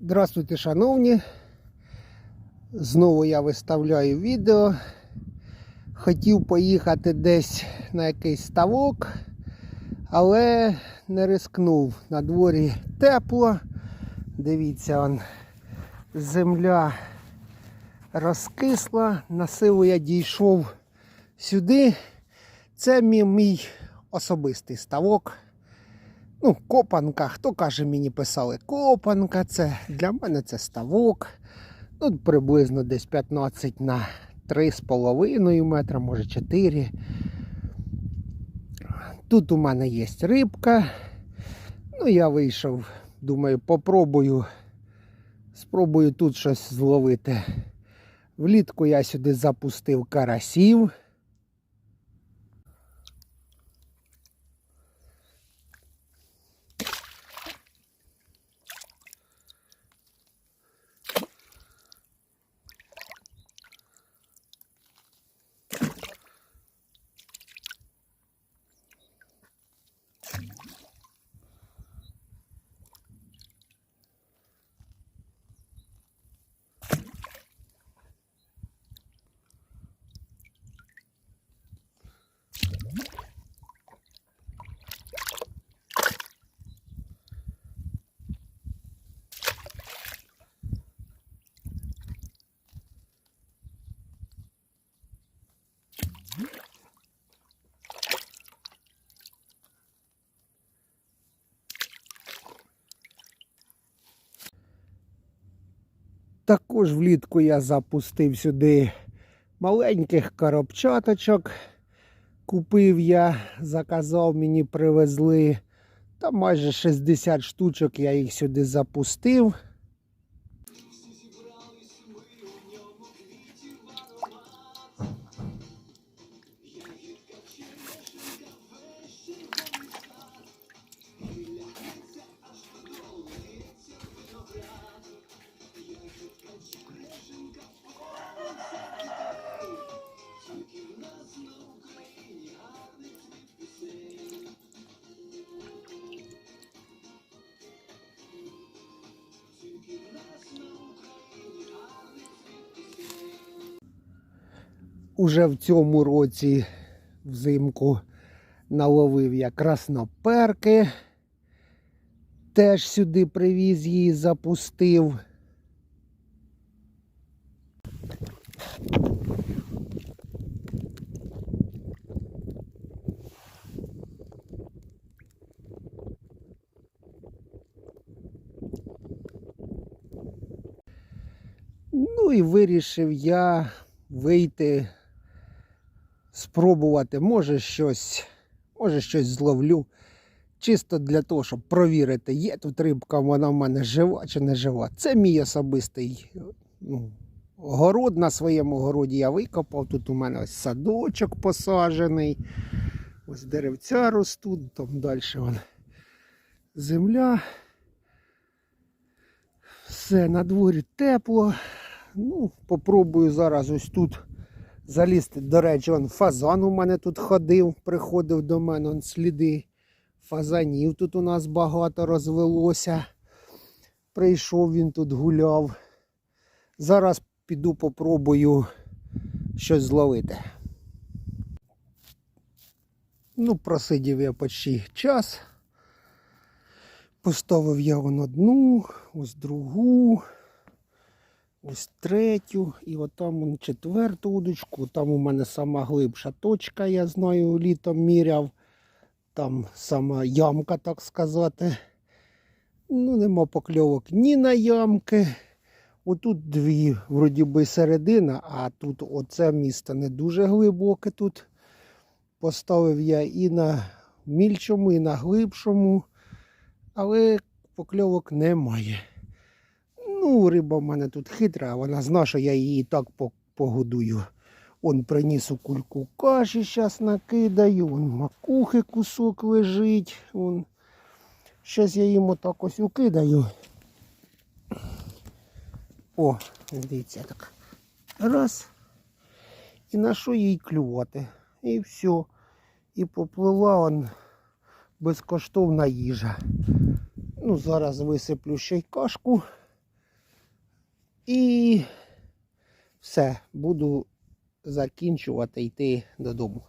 Здравствуйте, шановні. Знову я виставляю відео. Хотів поїхати десь на якийсь ставок, але не рискнув. На дворі тепло. Дивіться, он, земля розкисла. На силу я дійшов сюди. Це мій, мій особистий ставок. Ну, копанка. Хто каже, мені писали копанка, це для мене це ставок. Ну, приблизно десь 15 на 3,5 метра, може 4. Тут у мене є рибка. Ну, я вийшов, думаю, попробую. Спробую тут щось зловити. Влітку я сюди запустив карасів. Також влітку я запустив сюди маленьких коробчаточок. Купив я, заказав, мені привезли. Та майже 60 штучок я їх сюди запустив. Уже в цьому році взимку наловив я красноперки. Теж сюди привіз її, запустив. Ну і вирішив я вийти, спробувати, може щось, може щось зловлю. Чисто для того, щоб провірити, є тут рибка, вона в мене жива чи не жива. Це мій особистий ну, город на своєму городі я викопав. Тут у мене ось садочок посаджений. Ось деревця ростуть, там далі вон земля. Все, на дворі тепло. Ну, попробую зараз ось тут залізти. До речі, он фазан у мене тут ходив, приходив до мене он сліди. Фазанів тут у нас багато розвелося. Прийшов він тут гуляв. Зараз піду попробую щось зловити. Ну, просидів я почти час. Поставив я вон одну, ось другу. Ось третю і от там четверту удочку. Там у мене сама глибша точка, я знаю, літом міряв. Там сама ямка, так сказати. Ну, нема покльовок ні на ямки. Отут дві, вроді би, середина, а тут оце місто не дуже глибоке тут. Поставив я і на мільчому, і на глибшому, але покльовок немає. Ну, риба в мене тут хитра, вона знає, що я її так погодую. Он приніс у кульку каші, зараз накидаю, вон макухи кусок лежить. Вон. Щас я їм отак ось укидаю. О, дивіться так. Раз. І на що їй клювати? І все. І поплила он безкоштовна їжа. Ну, зараз висиплю ще й кашку І все, буду закінчувати йти додому.